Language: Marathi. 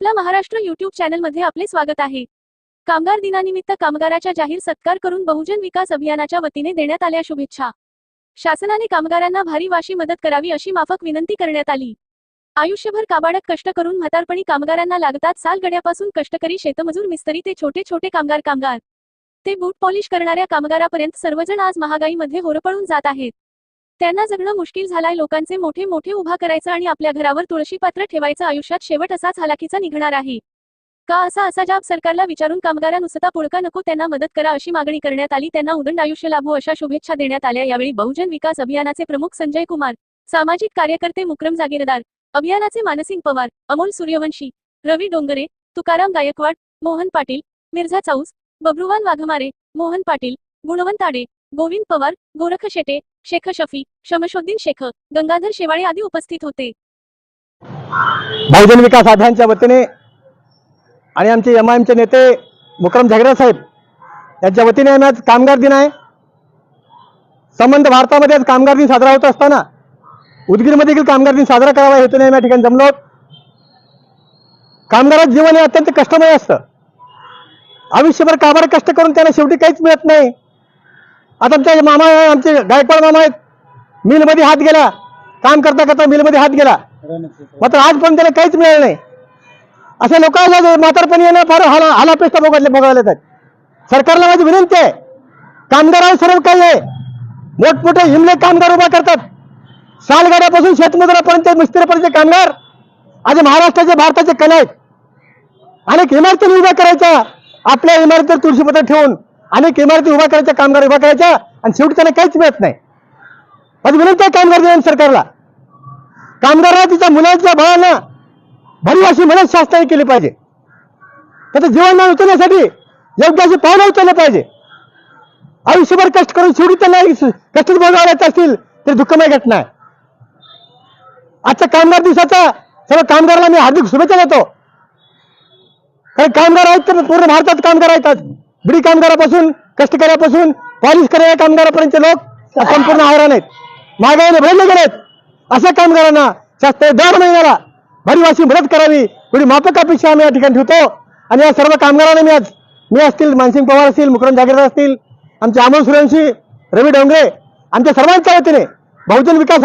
आपला महाराष्ट्र युट्यूब चॅनलमध्ये आपले स्वागत आहे. कामगार दिनानिमित्त कामगाराच्या जाहीर सत्कार करून बहुजन विकास अभियानाच्या वतीने देण्यात आल्या शुभेच्छा. शासनाने कामगारांना भारी वाशी मदत करावी अशी माफक विनंती करण्यात आली. आयुष्यभर काबाडत कष्ट करून म्हातारपणी कामगारांना लागतात सालगड्यापासून कष्टकरी शेतमजूर मिस्त्री ते छोटे छोटे कामगार कामगार. ते बूट पॉलिश करणाऱ्या कामगारापर्यंत सर्वजण आज महागाईमध्ये होरपळून जात आहेत. त्यांना जगणं मुश्किल झालाय लोकांचे मोठे मोठे उभा करायचं आणि आपल्या घरावर तुळशी पात्र ठेवायचं आयुष्यात शेवट असाच हालाकीचा निघणार आहे. का असा असा जाब सरकारला विचारून कामगारानुसता पुळका नको त्यांना मदत करा अशी मागणी करण्यात आली त्यांना उदंड आयुष्य लाभो अशा शुभेच्छा देण्यात आल्या. यावेळी बहुजन विकास अभियानाचे प्रमुख संजय कुमार सामाजिक कार्यकर्ते मुक्रम जागीरदार अभियानाचे मानसिंग पवार अमोल सूर्यवंशी रवी डोंगरे तुकाराम गायकवाड मोहन पाटील मिर्झा चाऊस बब्रुवान वाघमारे मोहन पाटील गुणवंत आडे गोविंद पवार गोरख शेटे शेख शफी शमशुद्दीन शेख गंगाधर शेवाळे आदी उपस्थित होते. बहुजन विकास आघाडीच्या वतीने आणि आमचे एम आय एमचे नेते मुक्रम झगडे साहेब यांच्या वतीने आज कामगार दिन आहे. संबंध भारतामध्ये आज कामगार दिन साजरा होत असताना उदगीरमध्ये देखील कामगार दिन साजरा करावा हेतूने आम्ही या ठिकाणी जमलो कामगाराचं जीवन हे अत्यंत कष्टमय असतं. आयुष्यभर कामाला कष्ट करून त्यांना शेवटी काहीच मिळत नाही. आता आमच्या मामा आमचे गायकवाड मामा आहेत. मिलमध्ये हात गेला. काम करता करता मिलमध्ये हात गेला. मात्र आज पण त्याला काहीच मिळालं नाही. अशा लोकांना म्हातारपणी येणं फार हाला हालापेष्टा बघितले बघायला येतात. सरकारला माझी विनंती आहे. कामगारावर सर्व काही आहे मोठमोठे हिमले कामगार उभा करतात. सालगाड्यापासून शेतमजुरापर्यंत मिस्त्रीपर्यंत कामगार आज महाराष्ट्राचे भारताचे कला आहेत अनेक इमारती उभ्या करायच्या. आपल्या इमारतीवर तुळशीपत्र ठेवून अनेक इमारती उभा करायच्या कामगार उभा करायच्या आणि शेवटी त्यांना काहीच मिळत नाही. माझी विनंती आहे कामगार दिनानिमित्त सरकारला. कामगारांना तिच्या मुलांच्या बाळांना भरी अशी मदत शासनाने केली पाहिजे. त्याचं जीवनमान उचलण्यासाठी योग्य अशी पावलं उचललं पाहिजे. आयुष्यभर कष्ट करून शेवटी त्यांना कष्ट भोगावायचे असतील तर दुःखमय घटना आहे. आजच्या कामगार दिवसाचा सर्व कामगारांना मी हार्दिक शुभेच्छा देतो. काही कामगार आहेत तर पूर्ण भारतात कामगार आहेत आज बिडी कामगारापासून कष्टकऱ्यापासून पॉलिश करणाऱ्या कामगारापर्यंत लोक संपूर्ण आवरण आहेत. महागाईने भरले गेलेत. अशा कामगारांना शास्त्र दर महिन्याला भरीवाशी मदत करावी थोडी माफक अपेक्षा आम्ही या ठिकाणी ठेवतो. आणि या सर्व कामगारांना मी आज मी असतील मानसिंग पवार असतील मुकरम जागीरदार असतील आमचे अमोल सुरंशी रवी डोंगरे आमच्या सर्वांच्या वतीने बहुजन विकास